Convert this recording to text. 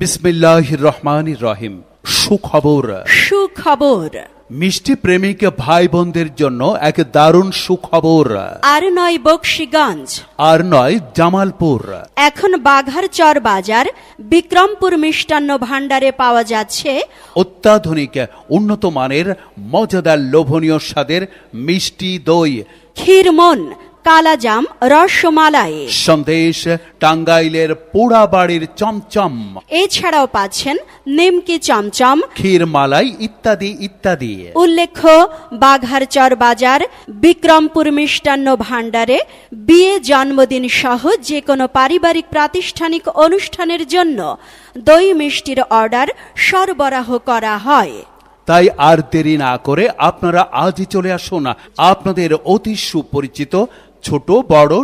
বিসমিল্লাহ রহমান রহিম। সুখবর। সুখবর। মিষ্টি প্রেমিক ভাই বোনদের জন্য এক দারুণ সুখবর। আর নয় বক্সিগঞ্জ। আর নয় জামালপুর। এখন বাঘার চর বাজার বিক্রমপুর মিষ্টান্ন ভাণ্ডারে পাওয়া যাচ্ছে। অত্যাধুনিক উন্নত মানের মজাদার লোভনীয় স্বাদের মিষ্টি দই। ক্ষীরমন কালাজাম রসমালাই সন্দেশ টাঙ্গাইলের পোড়া বাড়ির চমচম। এছাড়াও পাচ্ছেন নিমকি চমচম। ক্ষীর মালাই ইত্যাদি ইত্যাদি। উল্লেখ্য বাঘার চর বাজার বিক্রমপুর মিষ্টান্ন ভাণ্ডারে বিয়ে জন্মদিন সহ যে কোনো পারিবারিক প্রাতিষ্ঠানিক অনুষ্ঠানের জন্য দই মিষ্টির অর্ডার সরবরাহ করা হয়। তাই আর দেরি না করে আপনারা আজই চলে আসুন। আপনাদের অতি সুপরিচিত ছোট বড়